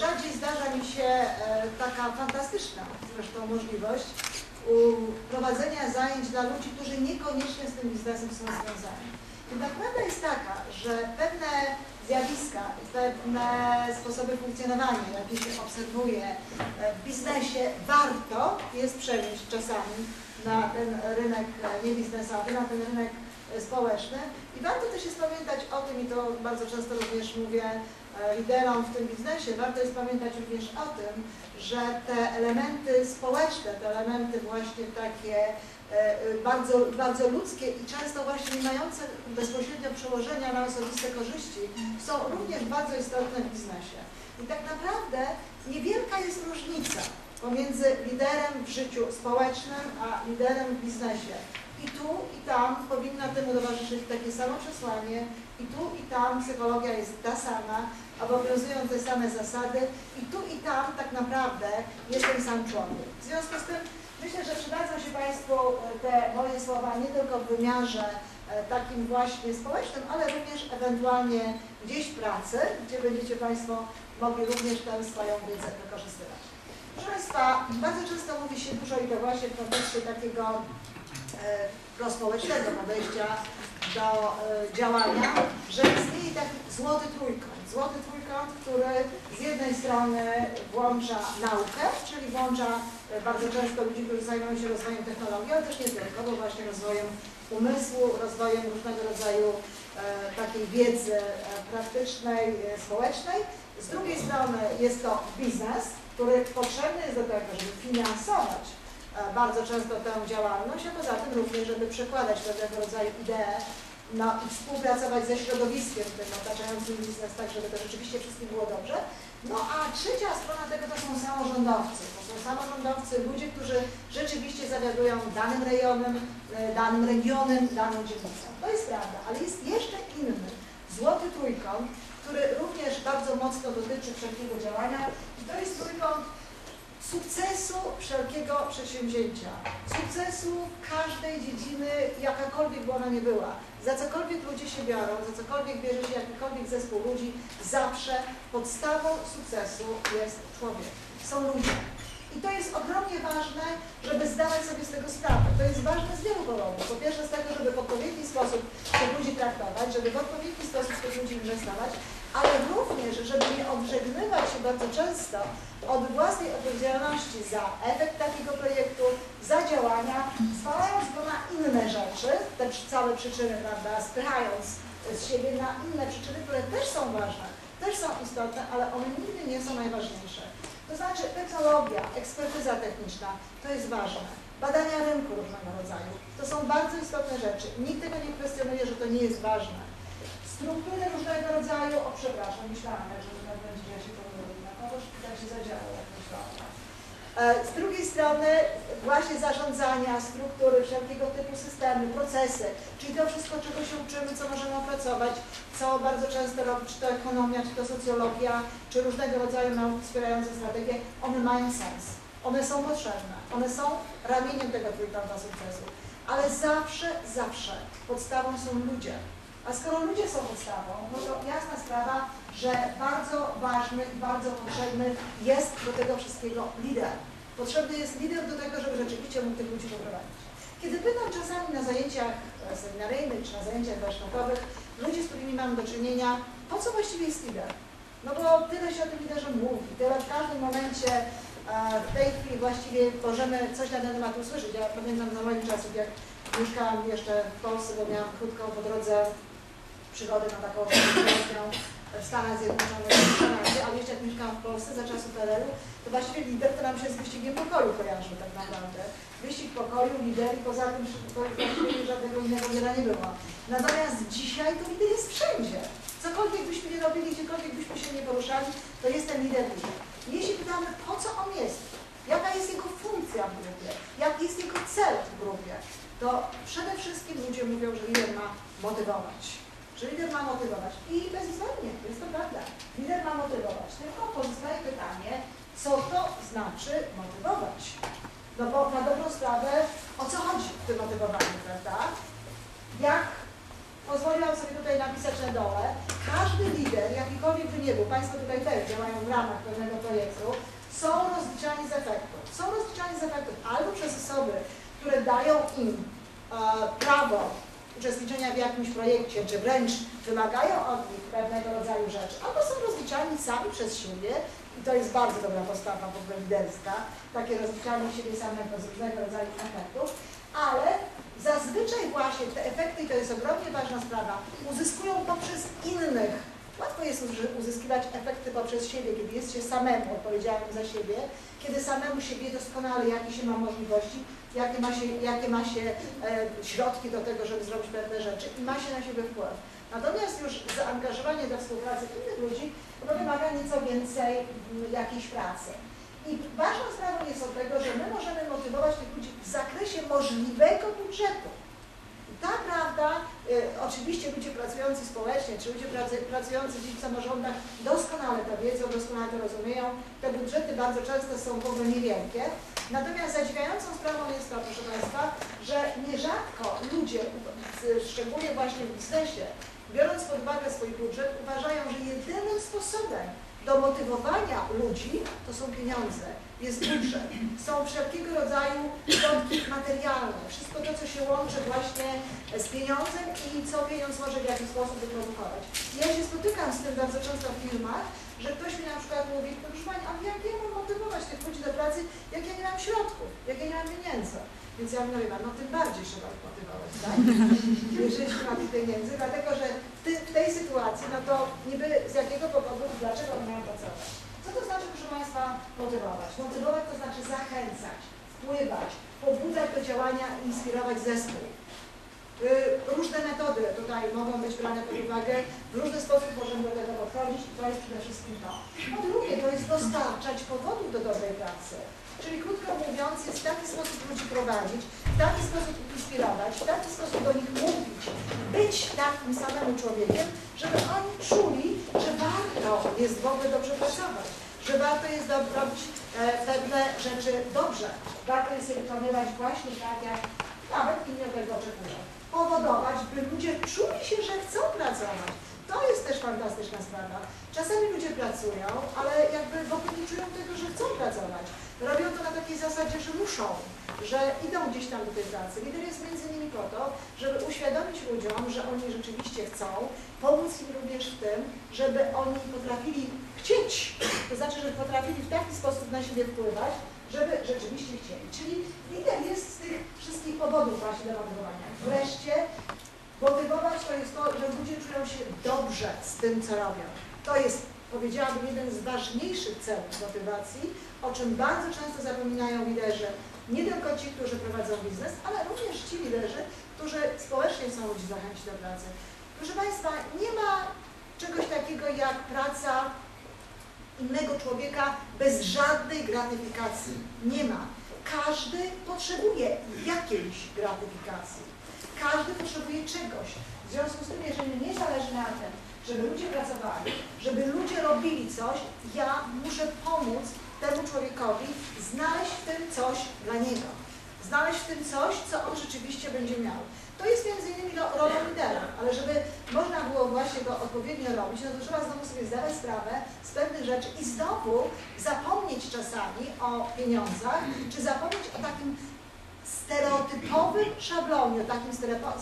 rzadziej zdarza mi się e, taka fantastyczna zresztą możliwość prowadzenia zajęć dla ludzi, którzy niekoniecznie z tym biznesem są związani. Jednak prawda jest taka, że pewne zjawiska, pewne sposoby funkcjonowania, jakie się obserwuje e, w biznesie, warto jest przenieść czasami na ten rynek e, niebiznesowy, na ten rynek e, społeczny. I warto też jest pamiętać o tym, i to bardzo często również mówię liderom w tym biznesie, warto jest pamiętać również o tym, że te elementy społeczne, te elementy właśnie takie E, bardzo, bardzo ludzkie i często właśnie nie mające bezpośrednio przełożenia na osobiste korzyści są również bardzo istotne w biznesie. I tak naprawdę niewielka jest różnica pomiędzy liderem w życiu społecznym, a liderem w biznesie. I tu i tam powinno temu towarzyszyć takie samo przesłanie, i tu i tam psychologia jest ta sama, obowiązują te same zasady, i tu i tam tak naprawdę jest ten sam człowiek. W związku z tym Myślę, że przydadzą się Państwu e, te moje słowa nie tylko w wymiarze e, takim właśnie społecznym, ale również ewentualnie gdzieś w pracy, gdzie będziecie Państwo mogli również tę swoją wiedzę wykorzystywać. Proszę Państwa, bardzo często mówi się dużo i to właśnie w kontekście takiego prospołecznego podejścia do e, działania, że istnieje taki złoty trójkąt. Złoty trójkąt, który z jednej strony włącza naukę, czyli włącza e, bardzo często ludzi, którzy zajmują się rozwojem technologii, ale też nie tylko, bo właśnie rozwojem umysłu, rozwojem różnego rodzaju e, takiej wiedzy e, praktycznej, e, społecznej. Z drugiej strony jest to biznes, który potrzebny jest do tego, żeby finansować E, bardzo często tę działalność, a poza tym również, żeby przekładać pewnego rodzaju idee no, i współpracować ze środowiskiem tym otaczającym biznes, tak żeby to rzeczywiście wszystkim było dobrze. No a trzecia strona tego to są samorządowcy. To są samorządowcy, ludzie, którzy rzeczywiście zawiadują danym rejonem, e, danym regionem, daną dzielnicą. To jest prawda, ale jest jeszcze inny, złoty trójkąt, który również bardzo mocno dotyczy wszelkiego działania i to jest trójkąt sukcesu wszelkiego przedsięwzięcia, sukcesu każdej dziedziny, jakakolwiek by ona nie była. Za cokolwiek ludzie się biorą, za cokolwiek bierze się jakikolwiek zespół ludzi, zawsze podstawą sukcesu jest człowiek. Są ludzie. I to jest ogromnie ważne, żeby zdawać sobie z tego sprawę. To jest ważne z wielu powodów. Po pierwsze z tego, żeby w odpowiedni sposób tych ludzi traktować, żeby w odpowiedni sposób tych ludzi inwestować, ale również, żeby nie odżegnywać się bardzo często od własnej odpowiedzialności za efekt takiego projektu, za działania, zwalając go na inne rzeczy, te całe przyczyny, prawda, spychając z siebie na inne przyczyny, które też są ważne, też są istotne, ale one nigdy nie są najważniejsze. To znaczy technologia, ekspertyza techniczna, to jest ważne. Badania rynku różnego rodzaju, to są bardzo istotne rzeczy. Nikt tego nie kwestionuje, że to nie jest ważne struktury różnego rodzaju, o przepraszam, myślałam, że tak będzie, ja się pomyliłam, na kogoś tak się zadziało, jak myślałam. E, z drugiej strony właśnie zarządzania, struktury, wszelkiego typu systemy, procesy, czyli to wszystko, czego się uczymy, co możemy opracować, co bardzo często robi, czy to ekonomia, czy to socjologia, czy różnego rodzaju nauki wspierające strategie, one mają sens. One są potrzebne. One są ramieniem tego trójkąta sukcesu. Ale zawsze, zawsze podstawą są ludzie. A skoro ludzie są podstawą, no to jasna sprawa, że bardzo ważny i bardzo potrzebny jest do tego wszystkiego lider. Potrzebny jest lider do tego, żeby rzeczywiście mógł tych ludzi poprowadzić. Kiedy pytam czasami na zajęciach e, seminaryjnych czy na zajęciach warsztatowych ludzi, z którymi mam do czynienia, po co właściwie jest lider? No bo tyle się o tym liderze mówi, tyle w każdym momencie w tej chwili właściwie możemy coś na ten temat usłyszeć. Ja pamiętam za moich czasów, jak mieszkałam jeszcze w Polsce, bo miałam krótko po drodze przygody na taką kwestią w Stanach Zjednoczonych, w Kanadzie, ale jeszcze jak mieszkałam w Polsce za czasów PRL-u, to właściwie lider to nam się z wyścigiem pokoju kojarzył tak naprawdę. Wyścig pokoju, lider i poza tym właściwie żadnego innego lidera nie było. Natomiast dzisiaj to lider jest wszędzie. Cokolwiek byśmy nie robili, gdziekolwiek byśmy się nie poruszali, to jest ten lider lider. Jeśli pytamy, po co on jest, jaka jest jego funkcja w grupie, jaki jest jego cel w grupie, to przede wszystkim ludzie mówią, że lider ma motywować że lider ma motywować. I bezwzględnie, jest to prawda. Lider ma motywować. Tylko pozostaje pytanie, co to znaczy motywować? No bo na dobrą sprawę, o co chodzi w tym motywowaniu, prawda? Jak pozwoliłam sobie tutaj napisać na dole, każdy lider, jakikolwiek by nie był, Państwo tutaj też działają w ramach pewnego projektu, są rozliczani z efektów. Są rozliczani z efektów albo przez osoby, które dają im e, prawo uczestniczenia w jakimś projekcie, czy wręcz wymagają od nich pewnego rodzaju rzeczy, albo są rozliczani sami przez siebie i to jest bardzo dobra postawa w ogóle liderska, takie rozliczanie siebie samego z różnego rodzaju efektów, ale zazwyczaj właśnie te efekty, i to jest ogromnie ważna sprawa, uzyskują poprzez innych. Łatwo jest uzyskiwać efekty poprzez siebie, kiedy jest się samemu odpowiedzialnym za siebie, kiedy samemu się wie doskonale, jakie się ma możliwości, jakie ma się, jakie ma się e, środki do tego, żeby zrobić pewne rzeczy i ma się na siebie wpływ. Natomiast już zaangażowanie do współpracy innych ludzi wymaga nieco więcej m, jakiejś pracy. I ważną sprawą jest od tego, że my możemy motywować tych ludzi w zakresie możliwego budżetu. Ta prawda, y, oczywiście ludzie pracujący społecznie, czy ludzie pracujący w samorządach doskonale to wiedzą, doskonale to rozumieją. Te budżety bardzo często są w ogóle niewielkie. Natomiast zadziwiającą sprawą jest to, proszę Państwa, że nierzadko ludzie, szczególnie właśnie w biznesie, biorąc pod uwagę swój budżet, uważają, że jedynym sposobem do motywowania ludzi to są pieniądze, jest budżet, są wszelkiego rodzaju środki materialne, wszystko to, co się łączy właśnie z pieniądzem i co pieniądz może w jakiś sposób wyprodukować. Ja się spotykam z tym bardzo często w firmach, że ktoś mi na przykład mówi, proszę Pani, a jak ja mam motywować tych ludzi do pracy, jak ja nie mam środków, jak ja nie mam pieniędzy. Więc ja mówię, no tym bardziej trzeba ich motywować, tak? Jeżeli nie ma tych pieniędzy, dlatego że w, tej sytuacji, no to niby z jakiego powodu, dlaczego mają pracować. Co to znaczy, proszę Państwa, motywować? Motywować to znaczy zachęcać, wpływać, pobudzać do działania, inspirować zespół. Y, różne metody tutaj mogą być brane pod uwagę, w różny sposób możemy do tego podchodzić i to jest przede wszystkim to. Po drugie, to jest dostarczać powodów do dobrej pracy. Czyli krótko mówiąc, jest w taki sposób ludzi prowadzić, w taki sposób inspirować, w taki sposób do nich mówić, być takim samym człowiekiem, żeby oni czuli, że warto jest w ogóle dobrze pracować, że warto jest robić e, pewne rzeczy dobrze, warto jest je wykonywać właśnie tak, jak nawet inni od tego oczekują. Powodować, by ludzie czuli się, że chcą pracować. To jest też fantastyczna sprawa. Czasami ludzie pracują, ale jakby w ogóle nie czują tego, że chcą pracować. Robią to na takiej zasadzie, że muszą, że idą gdzieś tam do tej pracy. Lider jest między innymi po to, żeby uświadomić ludziom, że oni rzeczywiście chcą, pomóc im również w tym, żeby oni potrafili chcieć, to znaczy, że potrafili w taki sposób na siebie wpływać, żeby rzeczywiście chcieli. Czyli lider jest z tych wszystkich powodów właśnie do motywowania. Wreszcie motywować to jest to, że ludzie czują się dobrze z tym, co robią. To jest, powiedziałabym, jeden z ważniejszych celów motywacji, o czym bardzo często zapominają liderzy, nie tylko ci, którzy prowadzą biznes, ale również ci liderzy, którzy społecznie chcą ludzi zachęcić do pracy. Proszę Państwa, nie ma czegoś takiego jak praca innego człowieka bez żadnej gratyfikacji. Nie ma. Każdy potrzebuje jakiejś gratyfikacji. Każdy potrzebuje czegoś. W związku z tym, jeżeli nie zależy na tym, żeby ludzie pracowali, żeby ludzie robili coś, ja muszę pomóc temu człowiekowi znaleźć w tym coś dla niego. Znaleźć w tym coś, co on rzeczywiście będzie miał. To jest między innymi rolą lidera, ale żeby można było właśnie go odpowiednio robić, no to trzeba znowu sobie zdawać sprawę z pewnych rzeczy i znowu zapomnieć czasami o pieniądzach, czy zapomnieć o takim stereotypowym szablonie, o takim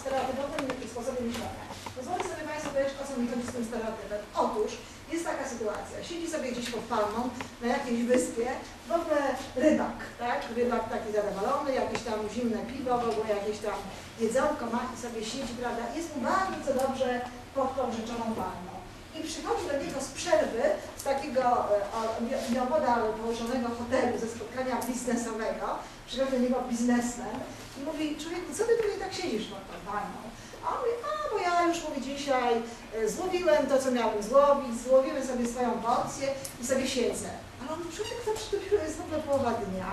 stereotypowym sposobie myślenia. Pozwolę sobie Państwu powiedzieć, o co mi chodzi z tym stereotypem. Otóż jest taka sytuacja, siedzi sobie gdzieś pod palmą na jakiejś wyspie, w ogóle rybak, tak? Rybak taki zadowolony, jakieś tam zimne piwo, w ogóle jakieś tam jedzonko ma i sobie siedzi, prawda? Jest mu bardzo dobrze pod tą rzeczoną palmą. I przychodzi do niego z przerwy, z takiego e, nieopodal położonego hotelu ze spotkania biznesowego, przychodzi do niego biznesmen i mówi, człowieku, co ty tutaj tak siedzisz pod tą palmą? A on mówi, a bo ja już mówię dzisiaj e, złowiłem to, co miałem złowić, złowiłem sobie swoją porcję i sobie siedzę. Ale on mówi, człowiek, to dopiero jest w połowa dnia,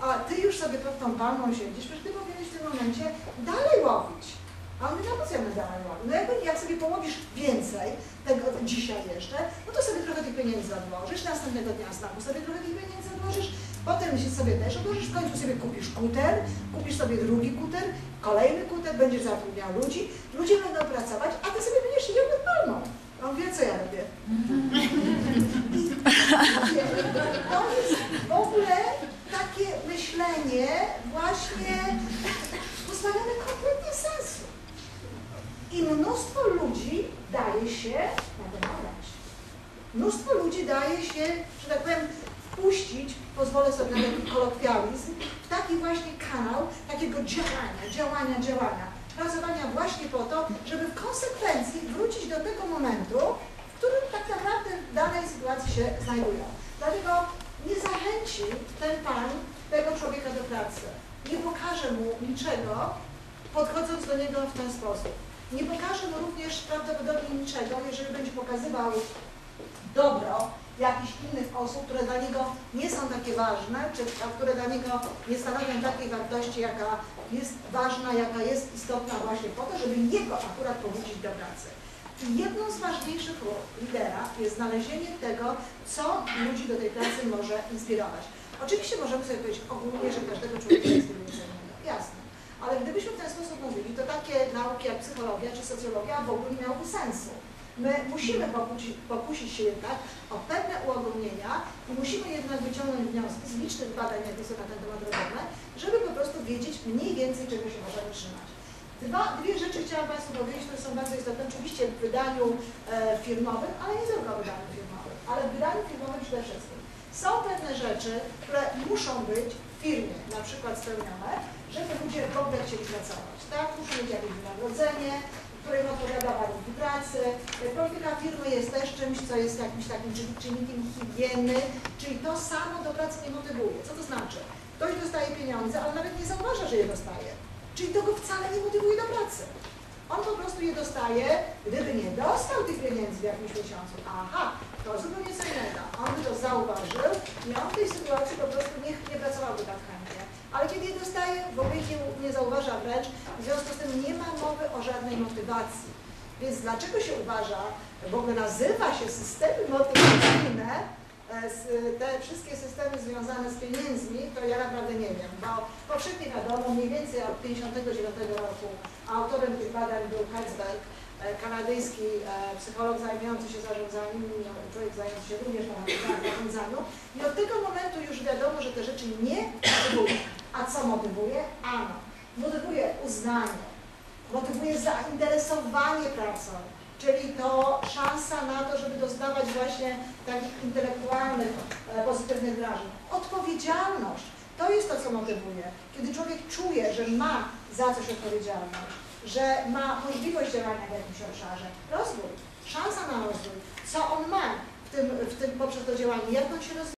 a ty już sobie pod tą palmą siedzisz, przecież ty powinieneś w tym momencie dalej łowić. A my na co my dalej łowić? No jakby, jak sobie połowisz więcej tego dzisiaj jeszcze, no to sobie trochę tych pieniędzy odłożysz, następnego dnia znowu sobie trochę tych pieniędzy odłożysz, potem się sobie też odłożysz, w końcu sobie kupisz kuter, kupisz sobie drugi kuter, kolejny kuter, będziesz zatrudniał ludzi, ludzie będą pracować, a ty sobie będziesz siedział pod palmą. On wie, co ja robię. To jest w ogóle takie myślenie właśnie pozbawione kompletnie. I mnóstwo ludzi daje się na to nabrać. Mnóstwo ludzi daje się, że tak powiem, wpuścić, pozwolę sobie na taki kolokwializm, w taki właśnie kanał takiego działania, działania, działania. Pracowania właśnie po to, żeby w konsekwencji wrócić do tego momentu, w którym tak naprawdę w danej sytuacji się znajdują. Dlatego nie zachęci ten pan tego człowieka do pracy. Nie pokaże mu niczego, podchodząc do niego w ten sposób. Nie pokaże mu również prawdopodobnie niczego, jeżeli będzie pokazywał dobro jakichś innych osób, które dla niego nie są takie ważne, czy które dla niego nie stanowią takiej wartości, jaka jest ważna, jaka jest istotna właśnie po to, żeby jego akurat powrócić do pracy. I jedną z ważniejszych lidera jest znalezienie tego, co ludzi do tej pracy może inspirować. Oczywiście możemy sobie powiedzieć ogólnie, że każdego człowieka inspiruje innego. Jasne. Ale gdybyśmy w mówili, to takie nauki jak psychologia czy socjologia w ogóle nie miałyby sensu. My musimy pokusić, pokusić się jednak o pewne uogólnienia i musimy jednak wyciągnąć wnioski z licznych badań, jakie są na ten temat robione, żeby po prostu wiedzieć mniej więcej, czego się możemy trzymać. Dwa, dwie rzeczy chciałam Państwu powiedzieć, które są bardzo istotne, oczywiście w wydaniu e, firmowym, ale nie tylko w wydaniu firmowym, ale w wydaniu firmowym przede wszystkim. Są pewne rzeczy, które muszą być w firmie na przykład spełnione, żeby ludzie w ogóle chcieli pracować. Tak? Muszą mieć jakieś wynagrodzenie, które im odpowiada warunki pracy. Polityka firmy jest też czymś, co jest jakimś takim czyn- czynnikiem higieny, czyli to samo do pracy nie motywuje. Co to znaczy? Ktoś dostaje pieniądze, ale nawet nie zauważa, że je dostaje. Czyli to go wcale nie motywuje do pracy. On po prostu je dostaje, gdyby nie dostał tych pieniędzy w jakimś miesiącu. Aha, to zupełnie co innego. On by to zauważył i on w tej sytuacji po prostu nie, nie pracowałby tak chętnie. Ale kiedy je dostaje, w ogóle nie, zauważa wręcz, w związku z tym nie ma mowy o żadnej motywacji. Więc dlaczego się uważa, w ogóle nazywa się systemy motywacyjne, e, te wszystkie systemy związane z pieniędzmi, to ja naprawdę nie wiem, bo powszechnie wiadomo, mniej więcej od 1959 roku autorem tych badań był Herzberg, e, kanadyjski e, psycholog zajmujący się zarządzaniem, człowiek zajmujący się również zarządzaniu i od tego momentu już wiadomo, że te rzeczy nie motywują. A co motywuje? Ano, motywuje uznanie, motywuje zainteresowanie pracą, czyli to szansa na to, żeby doznawać właśnie takich intelektualnych, e, pozytywnych wrażeń. Odpowiedzialność, to jest to, co motywuje. Kiedy człowiek czuje, że ma za coś odpowiedzialność, że ma możliwość działania w jakimś obszarze, rozwój, szansa na rozwój, co on ma w tym, w tym poprzez to działanie, jak on się rozwija.